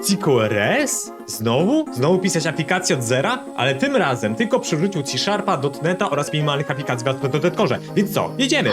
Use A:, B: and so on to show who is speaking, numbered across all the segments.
A: CQRS? Znowu? Znowu pisać aplikację od zera? Ale tym razem tylko przywrócił C-Sharpa, .NETA oraz minimalnych aplikacji w .NET Core. Więc co? Jedziemy!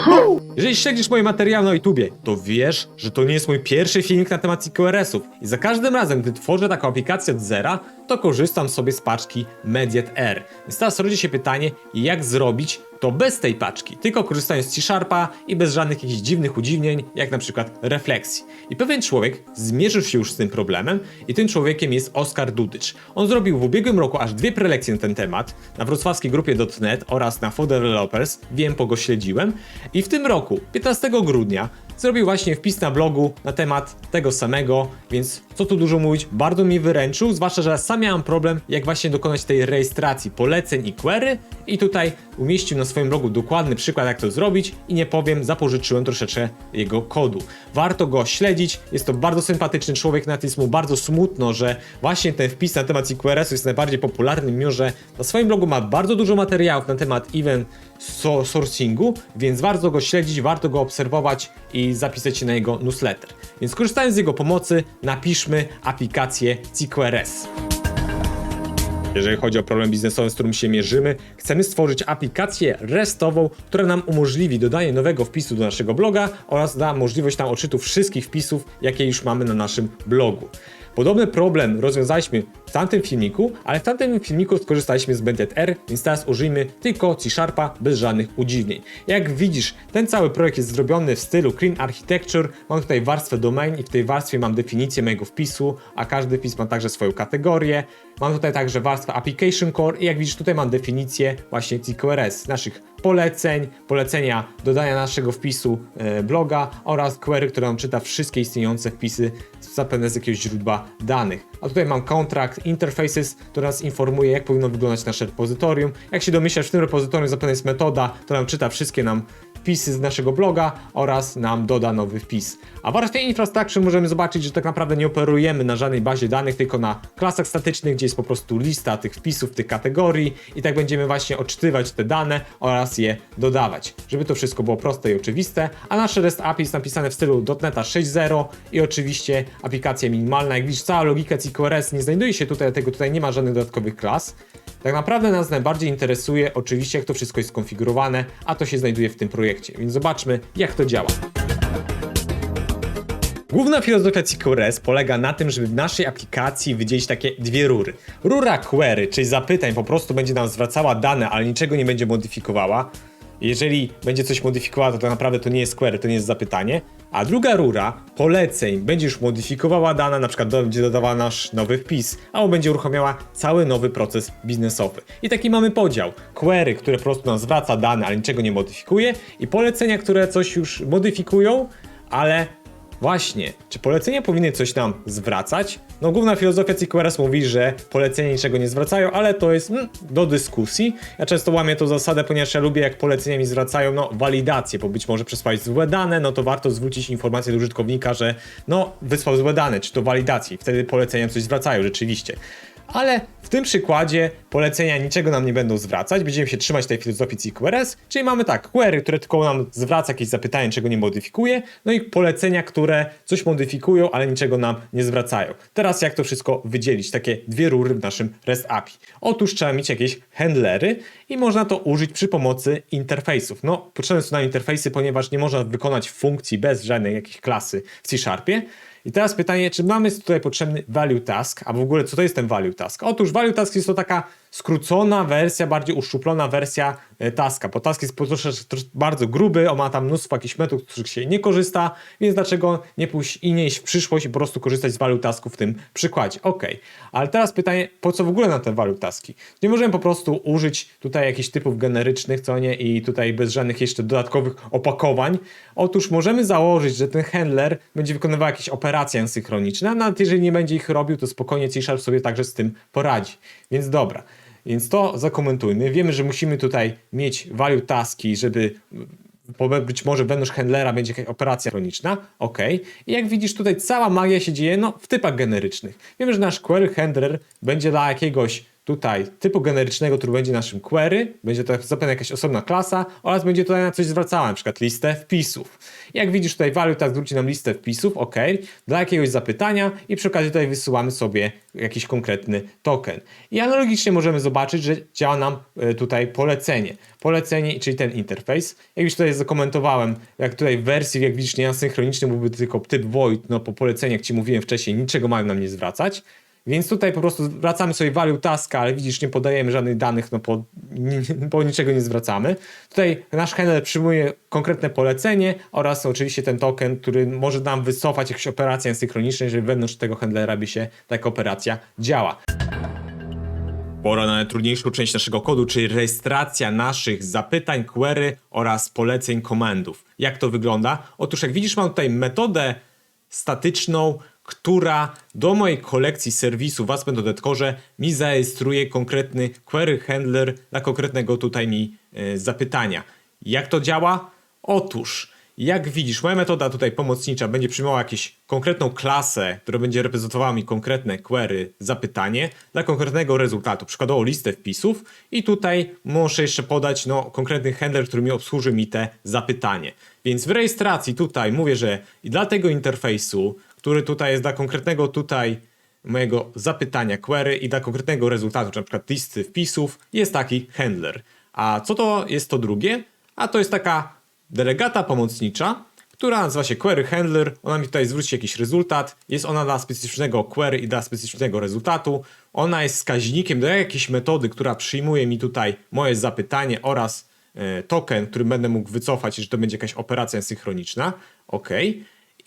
A: Jeżeli śledzisz moje materiały na YouTubie, to wiesz, że to nie jest mój pierwszy filmik na temat CQRS-ów. I za każdym razem, gdy tworzę taką aplikację od zera, to korzystam sobie z paczki Mediat R. Więc teraz rodzi się pytanie, jak zrobić to bez tej paczki, tylko korzystając z C-Sharpa i bez żadnych jakichś dziwnych udziwnień, jak na przykład refleksji. I pewien człowiek zmierzył się już z tym problemem i tym człowiekiem jest Oskar Dudycz. On zrobił w ubiegłym roku aż dwie prelekcje na ten temat na wrocławskiej grupie .NET oraz na For Developers, wiem, bo go śledziłem. I w tym roku, 15 grudnia, zrobił właśnie wpis na blogu na temat tego samego, więc co tu dużo mówić, bardzo mi wyręczył, zwłaszcza, że sam miałem problem, jak właśnie dokonać tej rejestracji poleceń i query i tutaj umieścił na swoim blogu dokładny przykład, jak to zrobić i nie powiem, zapożyczyłem troszeczkę jego kodu. Warto go śledzić, jest to bardzo sympatyczny człowiek, jest mu bardzo smutno, że właśnie ten wpis na temat CQRS-u jest najbardziej popularny, mimo że na swoim blogu ma bardzo dużo materiałów na temat event so sourcingu, więc warto go śledzić, warto go obserwować i zapisać się na jego newsletter. Więc korzystając z jego pomocy, napiszmy aplikację CQRS. Jeżeli chodzi o problem biznesowy, z którym się mierzymy, chcemy stworzyć aplikację restową, która nam umożliwi dodanie nowego wpisu do naszego bloga oraz da możliwość nam odczytu wszystkich wpisów, jakie już mamy na naszym blogu. Podobny problem rozwiązaliśmy w tamtym filmiku, ale w tamtym filmiku skorzystaliśmy z Bandit R, więc teraz użyjmy tylko C-Sharpa bez żadnych udziwnień. Jak widzisz, ten cały projekt jest zrobiony w stylu Clean Architecture. Mam tutaj warstwę domain i w tej warstwie mam definicję mojego wpisu, a każdy wpis ma także swoją kategorię. Mam tutaj także warstwę Application Core i jak widzisz tutaj mam definicję właśnie CQRS, naszych poleceń, polecenia dodania naszego wpisu e, bloga oraz query, które nam czyta wszystkie istniejące wpisy zapewne z jakiegoś źródła danych. A tutaj mam contract interfaces, która nas informuje, jak powinno wyglądać nasze repozytorium. Jak się domyślasz, w tym repozytorium zapewne jest metoda, która nam czyta wszystkie nam wpisy z naszego bloga oraz nam doda nowy wpis. A w warstwie infrastructure możemy zobaczyć, że tak naprawdę nie operujemy na żadnej bazie danych, tylko na klasach statycznych, gdzie jest po prostu lista tych wpisów, tych kategorii i tak będziemy właśnie odczytywać te dane oraz je dodawać, żeby to wszystko było proste i oczywiste. A nasze REST API jest napisane w stylu .NETA 6.0 i oczywiście aplikacja minimalna. Jak widzisz, cała logika CQRS nie znajduje się tutaj, dlatego tutaj nie ma żadnych dodatkowych klas. Tak naprawdę nas najbardziej interesuje oczywiście, jak to wszystko jest skonfigurowane, a to się znajduje w tym projekcie, więc zobaczmy, jak to działa. Główna filozofia CQRS polega na tym, żeby w naszej aplikacji wydzielić takie dwie rury. Rura query, czyli zapytań, po prostu będzie nam zwracała dane, ale niczego nie będzie modyfikowała. Jeżeli będzie coś modyfikowała, to, to naprawdę to nie jest query, to nie jest zapytanie. A druga rura poleceń będzie już modyfikowała dane, na przykład będzie dodawała nasz nowy wpis, albo będzie uruchamiała cały nowy proces biznesowy. I taki mamy podział. Query, które po prostu nam zwraca dane, ale niczego nie modyfikuje i polecenia, które coś już modyfikują, ale Właśnie, czy polecenia powinny coś nam zwracać? No główna filozofia CQRS mówi, że polecenia niczego nie zwracają, ale to jest mm, do dyskusji. Ja często łamię tą zasadę, ponieważ ja lubię jak polecenia mi zwracają, no walidację, bo być może przesłać złe dane, no to warto zwrócić informację do użytkownika, że no wysłał złe dane, czy to walidację. Wtedy polecenia coś zwracają rzeczywiście. Ale w tym przykładzie polecenia niczego nam nie będą zwracać, będziemy się trzymać tej filozofii CQRS, czyli mamy tak, query, które tylko nam zwraca jakieś zapytanie, czego nie modyfikuje, no i polecenia, które coś modyfikują, ale niczego nam nie zwracają. Teraz jak to wszystko wydzielić, takie dwie rury w naszym REST API. Otóż trzeba mieć jakieś handlery i można to użyć przy pomocy interfejsów. No, potrzebne są nam interfejsy, ponieważ nie można wykonać funkcji bez żadnej jakiejś klasy w C-Sharpie. I teraz pytanie, czy mamy tutaj potrzebny value task, a w ogóle co to jest ten value task? Otóż value task jest to taka skrócona wersja, bardziej uszczuplona wersja e, taska, bo task jest po trosze, trosze bardzo gruby, on ma tam mnóstwo jakichś metod, z których się nie korzysta, więc dlaczego nie pójść i nie iść w przyszłość i po prostu korzystać z value tasku w tym przykładzie. Ok, ale teraz pytanie, po co w ogóle na te value taski? Nie możemy po prostu użyć tutaj jakichś typów generycznych, co nie, i tutaj bez żadnych jeszcze dodatkowych opakowań. Otóż możemy założyć, że ten handler będzie wykonywał jakieś operacje asynchroniczne, a nawet jeżeli nie będzie ich robił, to spokojnie C-Sharp sobie także z tym poradzi. Więc dobra. Więc to zakomentujmy. Wiemy, że musimy tutaj mieć value taski, żeby być może wewnątrz handlera będzie jakaś operacja chroniczna, ok. I jak widzisz tutaj cała magia się dzieje no, w typach generycznych. Wiemy, że nasz query handler będzie dla jakiegoś tutaj typu generycznego, który będzie naszym query, będzie to zapewne jakaś osobna klasa oraz będzie tutaj na coś zwracała, na przykład listę wpisów. Jak widzisz tutaj value tak zwróci nam listę wpisów, ok, dla jakiegoś zapytania i przy okazji tutaj wysyłamy sobie jakiś konkretny token. I analogicznie możemy zobaczyć, że działa nam e, tutaj polecenie. Polecenie, czyli ten interfejs. Jak już tutaj zakomentowałem, jak tutaj w wersji, jak widzisz, nieasynchroniczny byłby tylko typ void, no po poleceniu, jak Ci mówiłem wcześniej, niczego mają nam nie zwracać. Więc tutaj po prostu wracamy sobie value taska, ale widzisz, nie podajemy żadnych danych, no po, po niczego nie zwracamy. Tutaj nasz handler przyjmuje konkretne polecenie oraz oczywiście ten token, który może nam wycofać jakieś operacje asynchroniczne, jeżeli wewnątrz tego handlera by się taka operacja działa. Pora na najtrudniejszą część naszego kodu, czyli rejestracja naszych zapytań, query oraz poleceń komendów. Jak to wygląda? Otóż jak widzisz mam tutaj metodę statyczną, która do mojej kolekcji serwisu w Core mi zarejestruje konkretny query handler dla konkretnego tutaj mi e, zapytania. Jak to działa? Otóż jak widzisz, moja metoda tutaj pomocnicza będzie przyjmowała jakąś konkretną klasę, która będzie reprezentowała mi konkretne query, zapytanie dla konkretnego rezultatu, przykładowo listę wpisów i tutaj muszę jeszcze podać no, konkretny handler, który mi obsłuży mi te zapytanie. Więc w rejestracji tutaj mówię, że dla tego interfejsu, który tutaj jest dla konkretnego tutaj mojego zapytania query i dla konkretnego rezultatu, czy na przykład listy wpisów, jest taki handler. A co to jest to drugie? A to jest taka delegata pomocnicza, która nazywa się query handler. Ona mi tutaj zwróci jakiś rezultat. Jest ona dla specyficznego query i dla specyficznego rezultatu. Ona jest wskaźnikiem do jakiejś metody, która przyjmuje mi tutaj moje zapytanie oraz e, token, który będę mógł wycofać, jeżeli to będzie jakaś operacja synchroniczna. OK.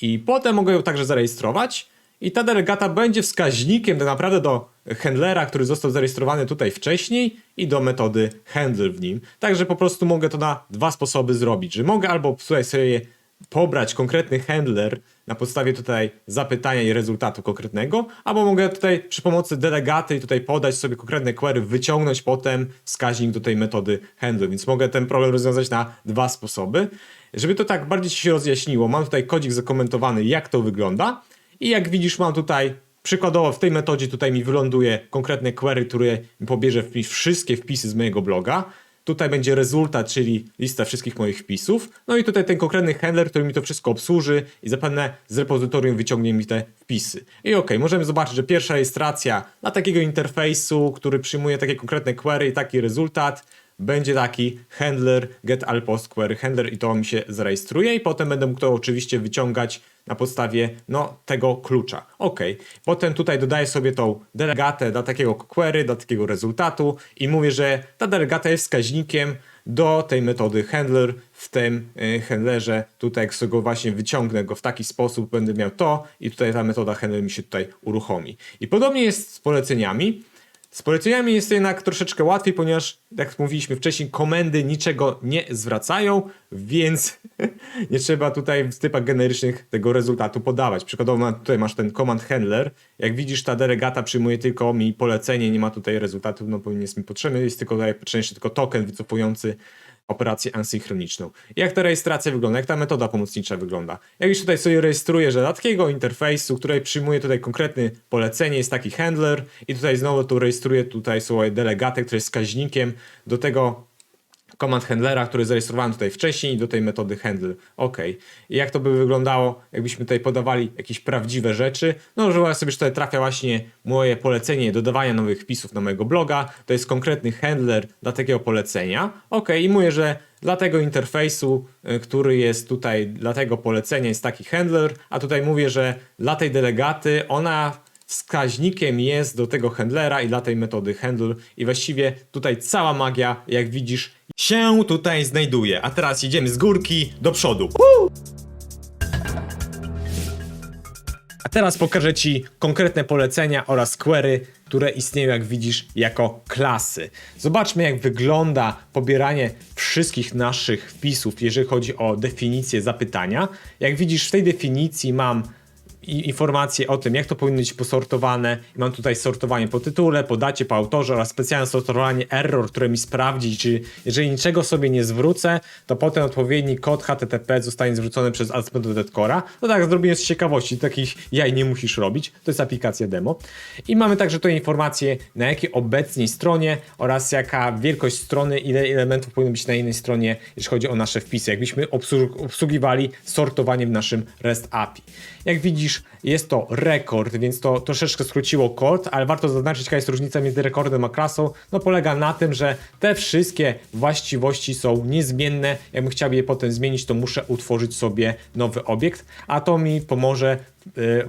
A: I potem mogę ją także zarejestrować. I ta delegata będzie wskaźnikiem tak naprawdę do handlera, który został zarejestrowany tutaj wcześniej i do metody handler w nim. Także po prostu mogę to na dwa sposoby zrobić, że mogę albo tutaj sobie pobrać konkretny handler na podstawie tutaj zapytania i rezultatu konkretnego, albo mogę tutaj przy pomocy delegaty tutaj podać sobie konkretne query, wyciągnąć potem wskaźnik do tej metody handler, więc mogę ten problem rozwiązać na dwa sposoby. Żeby to tak bardziej się rozjaśniło, mam tutaj kodzik zakomentowany, jak to wygląda i jak widzisz mam tutaj Przykładowo w tej metodzie tutaj mi wyląduje konkretne query, które pobierze wpis, wszystkie wpisy z mojego bloga. Tutaj będzie rezultat, czyli lista wszystkich moich wpisów. No i tutaj ten konkretny handler, który mi to wszystko obsłuży i zapewne z repozytorium wyciągnie mi te wpisy. I ok, możemy zobaczyć, że pierwsza rejestracja dla takiego interfejsu, który przyjmuje takie konkretne query i taki rezultat, będzie taki handler get all post query handler i to mi się zarejestruje i potem będę mógł to oczywiście wyciągać na podstawie no, tego klucza. Ok, potem tutaj dodaję sobie tą delegatę do takiego query, do takiego rezultatu i mówię, że ta delegata jest wskaźnikiem do tej metody handler w tym y, handlerze. Tutaj jak sobie go właśnie wyciągnę go w taki sposób, będę miał to i tutaj ta metoda handler mi się tutaj uruchomi. I podobnie jest z poleceniami. Z poleceniami jest jednak troszeczkę łatwiej, ponieważ, jak mówiliśmy wcześniej, komendy niczego nie zwracają, więc nie trzeba tutaj w typach generycznych tego rezultatu podawać. Przykładowo tutaj masz ten command handler. Jak widzisz, ta delegata przyjmuje tylko mi polecenie, nie ma tutaj rezultatów, no powinien jest mi potrzebny, jest tylko tutaj częściej tylko token wycofujący operację asynchroniczną. Jak ta rejestracja wygląda, jak ta metoda pomocnicza wygląda. Jak już tutaj sobie rejestruję, że dla takiego interfejsu, który przyjmuje tutaj konkretne polecenie, jest taki handler i tutaj znowu tu rejestruję tutaj swoje delegaty, które jest wskaźnikiem do tego command handlera, który zarejestrowałem tutaj wcześniej do tej metody handle. OK. I jak to by wyglądało, jakbyśmy tutaj podawali jakieś prawdziwe rzeczy? No, że ja sobie tutaj trafia właśnie moje polecenie dodawania nowych wpisów na mojego bloga. To jest konkretny handler dla takiego polecenia. OK. I mówię, że dla tego interfejsu, y, który jest tutaj, dla tego polecenia jest taki handler, a tutaj mówię, że dla tej delegaty ona wskaźnikiem jest do tego handlera i dla tej metody handle i właściwie tutaj cała magia, jak widzisz, się tutaj znajduje. A teraz idziemy z górki do przodu. A teraz pokażę Ci konkretne polecenia oraz query, które istnieją, jak widzisz, jako klasy. Zobaczmy, jak wygląda pobieranie wszystkich naszych wpisów, jeżeli chodzi o definicję zapytania. Jak widzisz, w tej definicji mam informacje o tym, jak to powinno być posortowane. Mam tutaj sortowanie po tytule, po dacie, po autorze oraz specjalne sortowanie error, które mi sprawdzi, czy jeżeli niczego sobie nie zwrócę, to potem odpowiedni kod HTTP zostanie zwrócony przez ASP.NET Core'a. No tak, zrobiłem z ciekawości, takich jaj nie musisz robić. To jest aplikacja demo. I mamy także tutaj informacje, na jakiej obecnej stronie oraz jaka wielkość strony, ile elementów powinno być na jednej stronie, jeśli chodzi o nasze wpisy. Jakbyśmy obsłu- obsługiwali sortowanie w naszym REST API. Jak widzisz, jest to rekord, więc to troszeczkę skróciło kod, ale warto zaznaczyć, jaka jest różnica między rekordem a klasą. No polega na tym, że te wszystkie właściwości są niezmienne. Jakbym chciał je potem zmienić, to muszę utworzyć sobie nowy obiekt, a to mi pomoże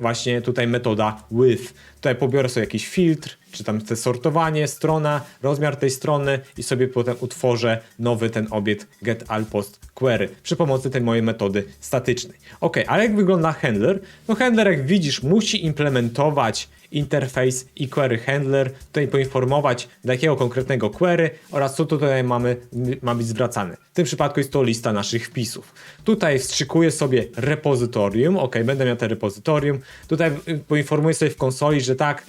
A: właśnie tutaj metoda with. Tutaj pobiorę sobie jakiś filtr, czy tam te sortowanie, strona, rozmiar tej strony i sobie potem utworzę nowy ten obiekt get all post query przy pomocy tej mojej metody statycznej. Ok, ale jak wygląda handler? No handler jak widzisz musi implementować interfejs i query handler, tutaj poinformować do jakiego konkretnego query oraz co tutaj mamy, ma być zwracane. W tym przypadku jest to lista naszych wpisów. Tutaj wstrzykuję sobie repozytorium, ok, będę miał te repozytorium. Tutaj poinformuję sobie w konsoli, że tak,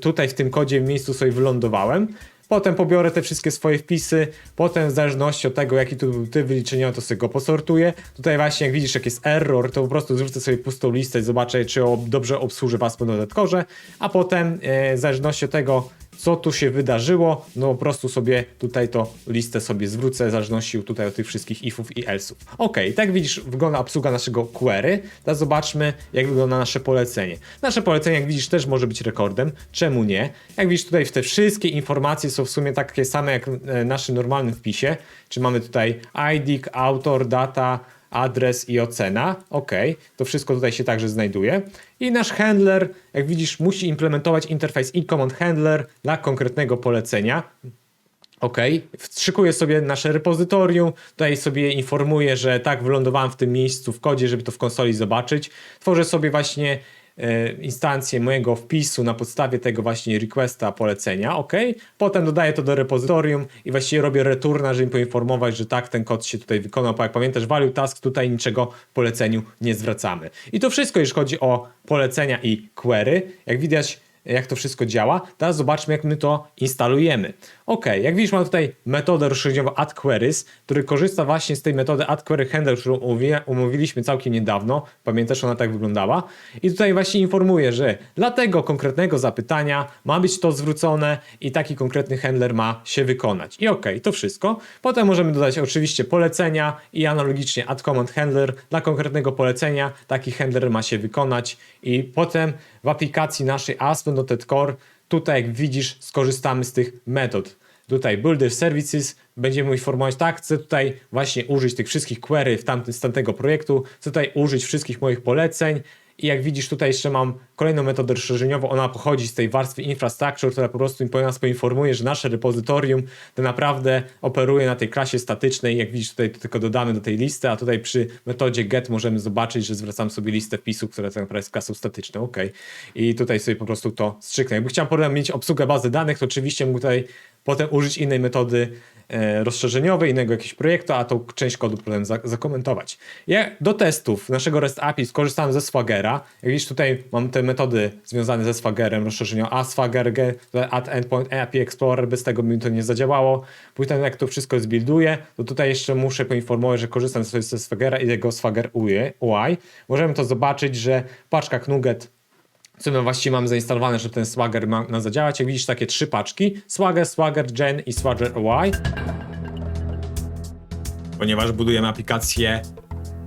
A: tutaj w tym kodzie w miejscu sobie wylądowałem. Potem pobiorę te wszystkie swoje wpisy, potem w zależności od tego, jaki tu typ wyliczenia, to sobie go posortuję. Tutaj właśnie jak widzisz, jak jest error, to po prostu zrzucę sobie pustą listę i zobaczę, czy ob- dobrze obsłuży was po dodatkorze, a potem e, w zależności od tego, co tu się wydarzyło, no po prostu sobie tutaj to listę sobie zwrócę, w zależności tutaj od tych wszystkich ifów i else'ów. Ok, tak widzisz, wygląda obsługa naszego query. Teraz zobaczmy, jak wygląda nasze polecenie. Nasze polecenie, jak widzisz, też może być rekordem. Czemu nie? Jak widzisz, tutaj te wszystkie informacje są w sumie takie same jak w naszym normalnym wpisie. Czy mamy tutaj ID, autor, data, adres i ocena. Ok, to wszystko tutaj się także znajduje. I nasz handler, jak widzisz, musi implementować interfejs i command handler dla konkretnego polecenia. Ok, wstrzykuję sobie nasze repozytorium, tutaj sobie informuję, że tak, wylądowałem w tym miejscu w kodzie, żeby to w konsoli zobaczyć. Tworzę sobie właśnie instancję mojego wpisu na podstawie tego właśnie requesta polecenia, ok. Potem dodaję to do repozytorium i właściwie robię returna, żeby poinformować, że tak, ten kod się tutaj wykonał, bo jak pamiętasz, value task, tutaj niczego poleceniu nie zwracamy. I to wszystko, jeśli chodzi o polecenia i query. Jak widać, jak to wszystko działa. Teraz zobaczmy, jak my to instalujemy. Ok, jak widzisz, mam tutaj metodę rozszerzeniową add queries, który korzysta właśnie z tej metody add handler, którą umówi- umówiliśmy całkiem niedawno. Pamiętasz, ona tak wyglądała. I tutaj właśnie informuję, że dla tego konkretnego zapytania ma być to zwrócone i taki konkretny handler ma się wykonać. I ok, to wszystko. Potem możemy dodać oczywiście polecenia i analogicznie add command handler dla konkretnego polecenia. Taki handler ma się wykonać i potem w aplikacji naszej ASP.NET Core tutaj jak widzisz skorzystamy z tych metod. Tutaj Builder Services będziemy informować, tak, chcę tutaj właśnie użyć tych wszystkich query w tamtym, z tamtego projektu, chcę tutaj użyć wszystkich moich poleceń i jak widzisz tutaj jeszcze mam kolejną metodę rozszerzeniową, ona pochodzi z tej warstwy infrastructure, która po prostu nas poinformuje, że nasze repozytorium to naprawdę operuje na tej klasie statycznej, jak widzisz tutaj to tylko dodamy do tej listy, a tutaj przy metodzie get możemy zobaczyć, że zwracam sobie listę wpisów, która tak naprawdę jest klasą statyczną, ok. I tutaj sobie po prostu to strzyknę. Jakby chciał potem mieć obsługę bazy danych, to oczywiście mógł tutaj potem użyć innej metody e, rozszerzeniowej, innego jakiegoś projektu, a tą część kodu potem za, zakomentować. Ja do testów naszego REST API skorzystałem ze Swagera. Jak widzisz tutaj mam te metody związane ze Swagerem, rozszerzenią a Swagger, ge- add endpoint API Explorer, bez tego mi to nie zadziałało. Potem jak to wszystko zbuilduję, to tutaj jeszcze muszę poinformować, że korzystam sobie ze Swagera i jego Swagger UI. Możemy to zobaczyć, że w paczkach Nuget my właściwie mamy zainstalowane, żeby ten Swagger ma na zadziałać. Jak widzisz, takie trzy paczki. Swagger, Swagger Gen i Swagger UI. Ponieważ budujemy aplikację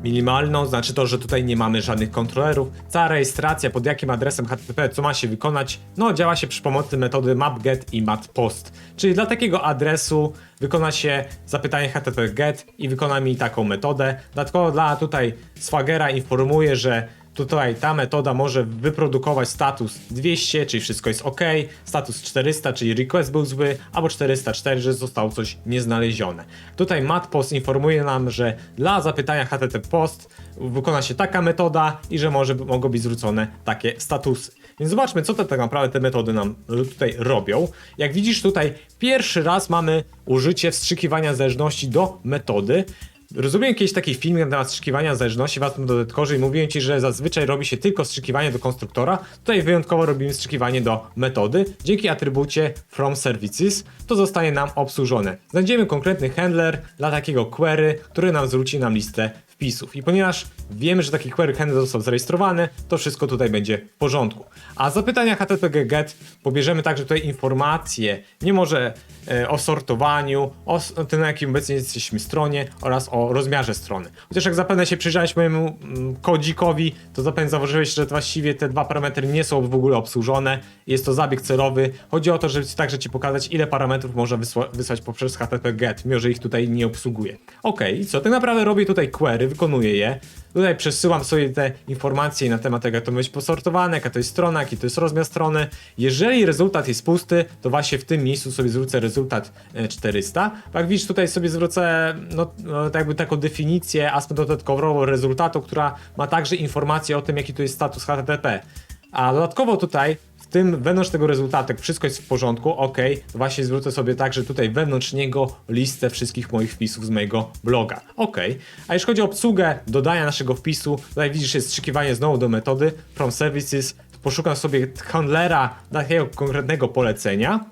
A: minimalną, znaczy to, że tutaj nie mamy żadnych kontrolerów. Cała rejestracja, pod jakim adresem HTTP, co ma się wykonać, no działa się przy pomocy metody mapget i matpost. Czyli dla takiego adresu wykona się zapytanie HTTP get i wykona mi taką metodę. Dodatkowo dla tutaj Swagera informuje, że Tutaj ta metoda może wyprodukować status 200, czyli wszystko jest ok, status 400, czyli request był zły, albo 404, że zostało coś nieznalezione. Tutaj matpost informuje nam, że dla zapytania HTTP post wykona się taka metoda i że może mogą być zwrócone takie statusy. Więc zobaczmy, co te tak naprawdę te metody nam tutaj robią. Jak widzisz tutaj, pierwszy raz mamy użycie wstrzykiwania zależności do metody. Rozumiałem kiedyś taki film na temat strzykiwania zależności w Atom Dodatkorze i mówiłem ci, że zazwyczaj robi się tylko strzykiwanie do konstruktora. Tutaj wyjątkowo robimy strzykiwanie do metody. Dzięki atrybucie from services to zostanie nam obsłużone. Znajdziemy konkretny handler dla takiego query, który nam zwróci nam listę wpisów. I ponieważ wiemy, że taki query handler został zarejestrowany, to wszystko tutaj będzie w porządku. A zapytania HTTP GET pobierzemy także tutaj informacje, nie może e, o sortowaniu, o tym na jakim obecnie jesteśmy stronie oraz o rozmiarze strony. Chociaż jak zapewne się przyjrzałeś mojemu mm, kodzikowi, to zapewne zauważyłeś, że właściwie te dwa parametry nie są w ogóle obsłużone. Jest to zabieg celowy. Chodzi o to, żeby także ci pokazać, ile parametrów można wysła- wysłać poprzez HTTP GET, mimo że ich tutaj nie obsługuje. Ok, i co? Tak naprawdę robię tutaj query, wykonuję je. Tutaj przesyłam sobie te informacje na temat tego, jak to ma być posortowane, jaka to jest strona, jaki to jest rozmiar strony. Jeżeli rezultat jest pusty, to właśnie w tym miejscu sobie zwrócę rezultat e, 400. Jak widzisz, tutaj sobie zwrócę no, no, tak jakby taką definicję aspekt dodatkową rezultatu, która ma także informację o tym, jaki to jest status HTTP. A dodatkowo tutaj w tym wewnątrz tego rezultatu, jak wszystko jest w porządku, ok, właśnie zwrócę sobie także tutaj wewnątrz niego listę wszystkich moich wpisów z mojego bloga. Ok, a jeśli chodzi o obsługę dodania naszego wpisu, tutaj widzisz jest strzykiwanie znowu do metody from services, poszukam sobie handlera takiego konkretnego polecenia.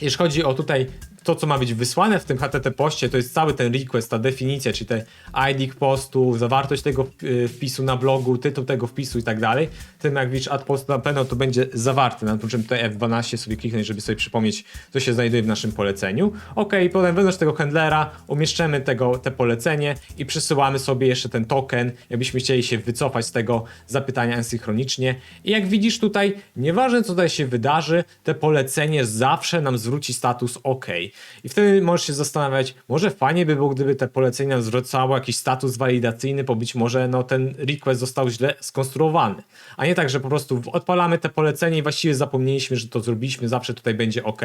A: Jeśli chodzi o tutaj to, co ma być wysłane w tym HTTP poście, to jest cały ten request, ta definicja, czyli te ID postu, zawartość tego y, wpisu na blogu, tytuł tego wpisu i tak dalej. Tym jak widzisz, add post na pewno to będzie zawarte, na czym tutaj F12 sobie kliknąć, żeby sobie przypomnieć, co się znajduje w naszym poleceniu. Ok, potem wewnątrz tego handlera umieszczamy tego, te polecenie i przesyłamy sobie jeszcze ten token, jakbyśmy chcieli się wycofać z tego zapytania asynchronicznie. I jak widzisz tutaj, nieważne co tutaj się wydarzy, te polecenie zawsze nam zwróci status OK. I wtedy możesz się zastanawiać, może fajnie by było, gdyby te polecenie nam zwracało jakiś status walidacyjny, bo być może no, ten request został źle skonstruowany. A nie tak, że po prostu odpalamy te polecenie i właściwie zapomnieliśmy, że to zrobiliśmy, zawsze tutaj będzie OK.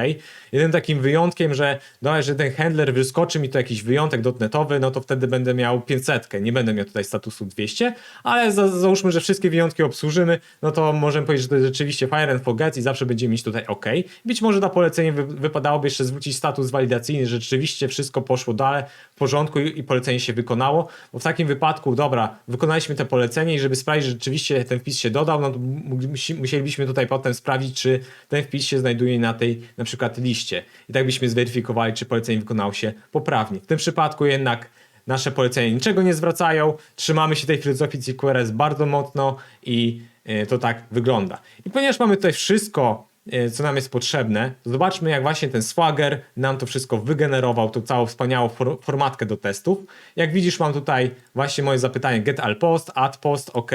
A: Jednym takim wyjątkiem, że no, że ten handler wyskoczy mi to jakiś wyjątek dotnetowy, no to wtedy będę miał 500, nie będę miał tutaj statusu 200, ale za, załóżmy, że wszystkie wyjątki obsłużymy, no to możemy powiedzieć, że to jest rzeczywiście fire and forget i zawsze będziemy mieć tutaj OK. Być może na polecenie wy, wypadałoby jeszcze zwrócić status walidacyjny, że rzeczywiście wszystko poszło dalej w porządku i, polecenie się wykonało, bo w takim wypadku, dobra, wykonaliśmy te polecenie i żeby sprawdzić, że rzeczywiście ten wpis się dodał, no to musi, musielibyśmy tutaj potem sprawdzić, czy ten wpis się znajduje na tej na przykład liście. I tak byśmy zweryfikowali, czy polecenie wykonało się poprawnie. W tym przypadku jednak nasze polecenia niczego nie zwracają, trzymamy się tej filozofii CQRS bardzo mocno i e, to tak wygląda. I ponieważ mamy tutaj wszystko, co nam jest potrzebne, zobaczmy jak właśnie ten Swagger nam to wszystko wygenerował, tą całą wspaniałą for formatkę do testów. Jak widzisz mam tutaj właśnie moje zapytanie get all post, add post, ok,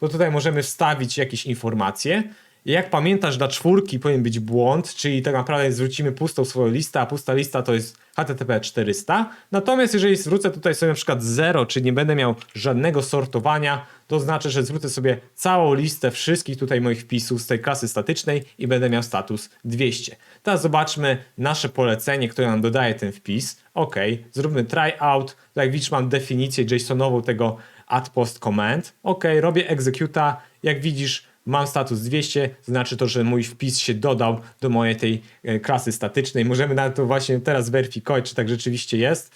A: to tutaj możemy wstawić jakieś informacje. Jak pamiętasz, dla czwórki powinien być błąd, czyli tak naprawdę zwrócimy pustą swoją listę, a pusta lista to jest HTTP 400. Natomiast jeżeli zwrócę tutaj sobie na przykład 0, czyli nie będę miał żadnego sortowania, to znaczy, że zwrócę sobie całą listę wszystkich tutaj moich wpisów z tej klasy statycznej i będę miał status 200. Teraz zobaczmy nasze polecenie, które nam dodaje ten wpis. Ok, zróbmy try out. Jak widzisz, mam definicję JSONową tego add post command. Ok, robię executa. Jak widzisz, mam status 200, znaczy to, że mój wpis się dodał do mojej tej e, klasy statycznej. Możemy na to właśnie teraz weryfikować, czy tak rzeczywiście jest.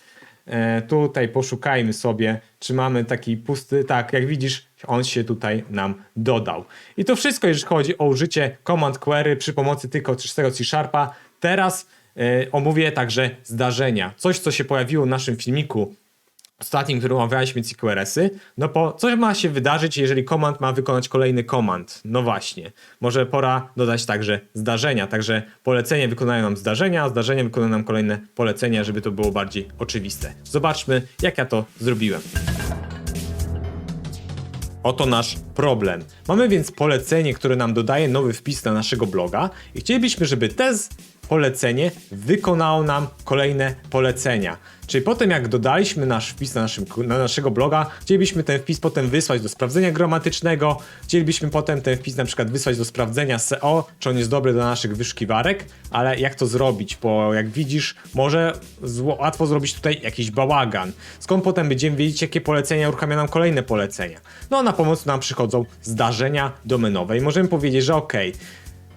A: E, tutaj poszukajmy sobie, czy mamy taki pusty. Tak, jak widzisz, on się tutaj nam dodał. I to wszystko, jeżeli chodzi o użycie command query przy pomocy tylko czystego C-Sharpa. Teraz e, omówię także zdarzenia. Coś, co się pojawiło w naszym filmiku ostatnim, którym omawialiśmy CQRS-y, no bo coś ma się wydarzyć, jeżeli komand ma wykonać kolejny komand. No właśnie, może pora dodać także zdarzenia, także polecenie wykonają nam zdarzenia, a zdarzenia wykonają nam kolejne polecenia, żeby to było bardziej oczywiste. Zobaczmy, jak ja to zrobiłem. Oto nasz problem. Mamy więc polecenie, które nam dodaje nowy wpis na naszego bloga i chcielibyśmy, żeby te z- polecenie wykonało nam kolejne polecenia. Czyli potem jak dodaliśmy nasz wpis na, naszym, na naszego bloga, chcielibyśmy ten wpis potem wysłać do sprawdzenia gramatycznego, chcielibyśmy potem ten wpis na przykład wysłać do sprawdzenia SEO, czy on jest dobry do naszych wyszukiwarek, ale jak to zrobić, bo jak widzisz, może łatwo zrobić tutaj jakiś bałagan. Skąd potem będziemy wiedzieć, jakie polecenia uruchamia nam kolejne polecenia? No na pomoc nam przychodzą zdarzenia domenowe i możemy powiedzieć, że ok,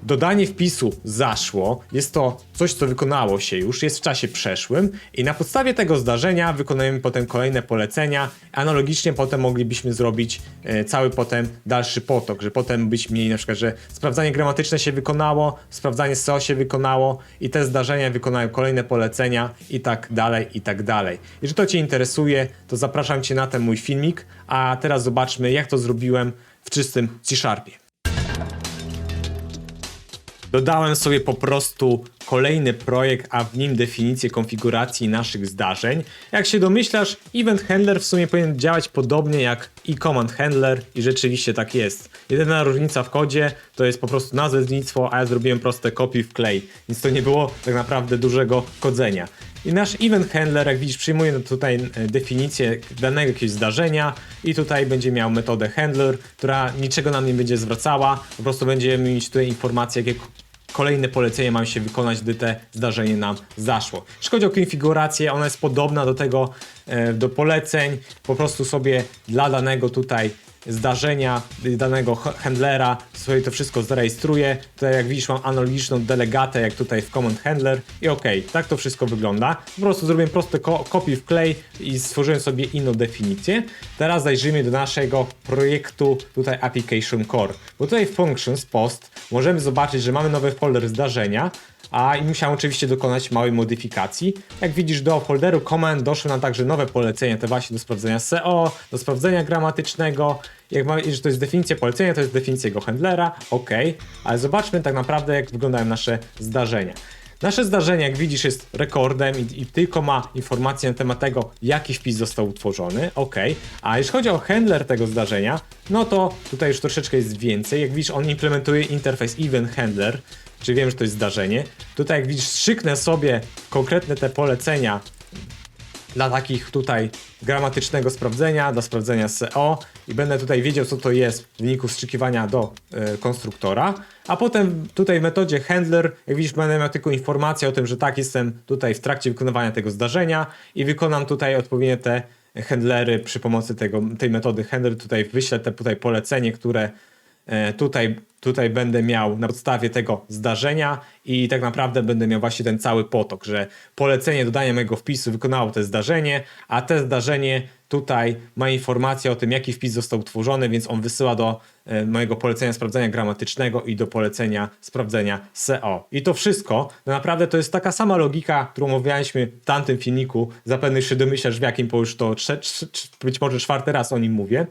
A: dodanie wpisu zaszło, jest to coś, co wykonało się już, jest w czasie przeszłym i na podstawie tego zdarzenia wykonujemy potem kolejne polecenia. Analogicznie potem moglibyśmy zrobić e, cały potem dalszy potok, że potem byśmy mieli na przykład, że sprawdzanie gramatyczne się wykonało, sprawdzanie SEO się wykonało i te zdarzenia wykonają kolejne polecenia i tak dalej, i tak dalej. Jeżeli to Cię interesuje, to zapraszam Cię na ten mój filmik, a teraz zobaczmy jak to zrobiłem w czystym C-Sharpie. Dodałem sobie po prostu kolejny projekt, a w nim definicję konfiguracji naszych zdarzeń. Jak się domyślasz, Event Handler w sumie powinien działać podobnie jak i Command Handler i rzeczywiście tak jest. Jedyna różnica w kodzie to jest po prostu nazewnictwo, a ja zrobiłem proste copy w klej, więc to nie było tak naprawdę dużego kodzenia. I nasz event handler, jak widzisz, przyjmuje tutaj e, definicję danego jakiegoś zdarzenia i tutaj będzie miał metodę handler, która niczego nam nie będzie zwracała, po prostu będziemy mieć tutaj informacje, jakie kolejne polecenie mają się wykonać, gdy te zdarzenie nam zaszło. Jeśli chodzi o konfigurację, ona jest podobna do tego, e, do poleceń, po prostu sobie dla danego tutaj zdarzenia, danego handlera sobie to wszystko zarejestruję. Tutaj jak widzisz mam analogiczną delegatę jak tutaj w Command Handler i okej, tak to wszystko wygląda. Po prostu zrobiłem proste ko- kopiuj w klej i stworzyłem sobie inną definicję. Teraz zajrzyjmy do naszego projektu tutaj Application Core. Bo tutaj w Functions Post możemy zobaczyć, że mamy nowy folder zdarzenia, a i musiałem oczywiście dokonać małej modyfikacji. Jak widzisz, do folderu command doszły nam także nowe polecenia, te właśnie do sprawdzenia SEO, do sprawdzenia gramatycznego. Jak mamy, że to jest definicja polecenia, to jest definicja jego handlera, ok, ale zobaczmy tak naprawdę, jak wyglądają nasze zdarzenia. Nasze zdarzenie, jak widzisz, jest rekordem i, i tylko ma informację na temat tego, jaki wpis został utworzony, ok. A jeśli chodzi o handler tego zdarzenia, no to tutaj już troszeczkę jest więcej. Jak widzisz, on implementuje interfejs event handler, czyli wiem, że to jest zdarzenie. Tutaj jak widzisz, strzyknę sobie konkretne te polecenia dla takich tutaj gramatycznego sprawdzenia, dla sprawdzenia SEO i będę tutaj wiedział, co to jest w wyniku wstrzykiwania do e, konstruktora. A potem tutaj w metodzie handler, jak widzisz, będę miał tylko informację o tym, że tak, jestem tutaj w trakcie wykonywania tego zdarzenia i wykonam tutaj odpowiednie te handlery przy pomocy tego, tej metody handler. Tutaj wyślę te tutaj polecenie, które tutaj, tutaj będę miał na podstawie tego zdarzenia i tak naprawdę będę miał właśnie ten cały potok, że polecenie dodania mojego wpisu wykonało to zdarzenie, a te zdarzenie tutaj ma informację o tym, jaki wpis został utworzony, więc on wysyła do e, mojego polecenia sprawdzenia gramatycznego i do polecenia sprawdzenia SEO. I to wszystko, no naprawdę to jest taka sama logika, którą omawialiśmy w tamtym filmiku. Zapewne się domyślasz, w jakim, bo już to trze- trze- być może czwarty raz o nim mówię.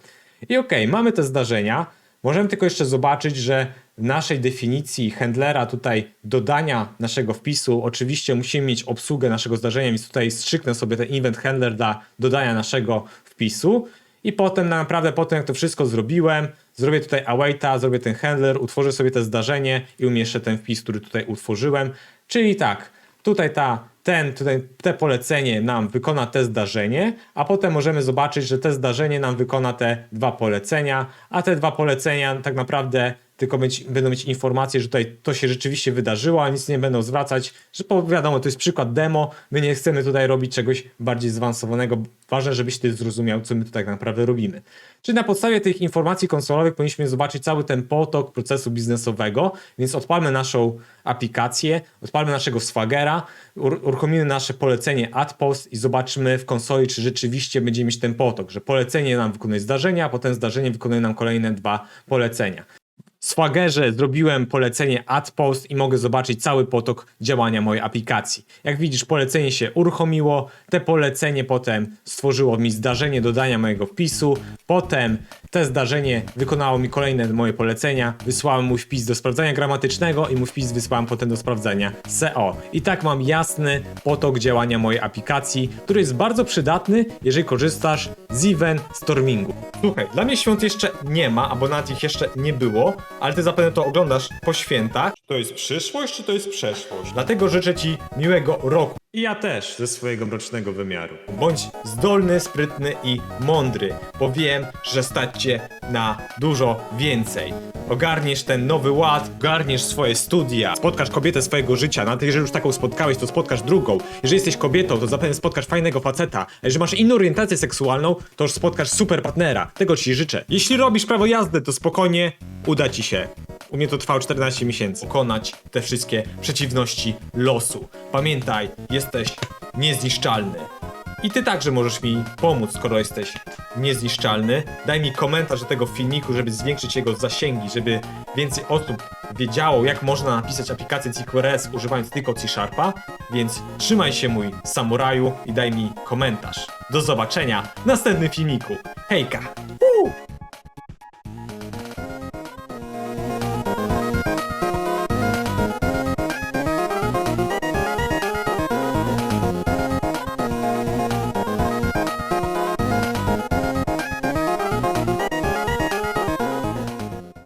A: I okej, mamy te zdarzenia. Możemy tylko jeszcze zobaczyć, że w naszej definicji handlera tutaj dodania naszego wpisu, oczywiście musimy mieć obsługę naszego zdarzenia, więc tutaj strzyknę sobie ten event handler dla dodania naszego wpisu i potem naprawdę potem jak to wszystko zrobiłem, zrobię tutaj awaita, zrobię ten handler, utworzę sobie to zdarzenie i umieszczę ten wpis, który tutaj utworzyłem. Czyli tak, tutaj ta ten, tutaj, te polecenie nam wykona te zdarzenie, a potem możemy zobaczyć, że te zdarzenie nam wykona te dwa polecenia, a te dwa polecenia tak naprawdę tylko będą mieć informację, że tutaj to się rzeczywiście wydarzyło, a nic nie będą zwracać, że bo wiadomo, to jest przykład demo, my nie chcemy tutaj robić czegoś bardziej zaawansowanego, ważne, żebyś ty zrozumiał, co my tu tak naprawdę robimy. Czyli na podstawie tych informacji konsolowych powinniśmy zobaczyć cały ten potok procesu biznesowego, więc odpalmy naszą aplikację, odpalmy naszego Swagera, ur- uruchomimy nasze polecenie add post i zobaczmy w konsoli, czy rzeczywiście będziemy mieć ten potok, że polecenie nam wykonuje zdarzenia, a potem zdarzenie wykonuje nam kolejne dwa polecenia. W Swaggerze zrobiłem polecenie add post i mogę zobaczyć cały potok działania mojej aplikacji. Jak widzisz, polecenie się uruchomiło, te polecenie potem stworzyło mi zdarzenie dodania mojego wpisu, potem te zdarzenie wykonało mi kolejne moje polecenia, wysłałem mu wpis do sprawdzania gramatycznego i mu wpis wysłałem potem do sprawdzania SEO. I tak mam jasny potok działania mojej aplikacji, który jest bardzo przydatny, jeżeli korzystasz z event stormingu. Słuchaj, dla mnie świąt jeszcze nie ma, albo nawet ich jeszcze nie było, ale ty zapewne to oglądasz po świętach. Czy to jest przyszłość, czy to jest przeszłość? Dlatego życzę ci miłego roku. I ja też ze swojego mrocznego wymiaru. Bądź zdolny, sprytny i mądry, bo wiem, że stać na dużo więcej. Ogarniesz ten nowy ład, ogarniesz swoje studia, spotkasz kobietę swojego życia, nawet jeżeli już taką spotkałeś, to spotkasz drugą. Jeżeli jesteś kobietą, to zapewne spotkasz fajnego faceta. A jeżeli masz inną orientację seksualną, to już spotkasz super partnera. Tego ci życzę. Jeśli robisz prawo jazdy, to spokojnie uda ci się. U mnie to trwało 14 miesięcy. Pokonać te wszystkie przeciwności losu. Pamiętaj, jesteś niezniszczalny. I ty także możesz mi pomóc, skoro jesteś niezniszczalny. Daj mi komentarz do tego filmiku, żeby zwiększyć jego zasięgi, żeby więcej osób wiedziało, jak można napisać aplikację CQRS używając tylko C-Sharpa. Więc trzymaj się mój samuraju i daj mi komentarz. Do zobaczenia w następnym filmiku. Hejka!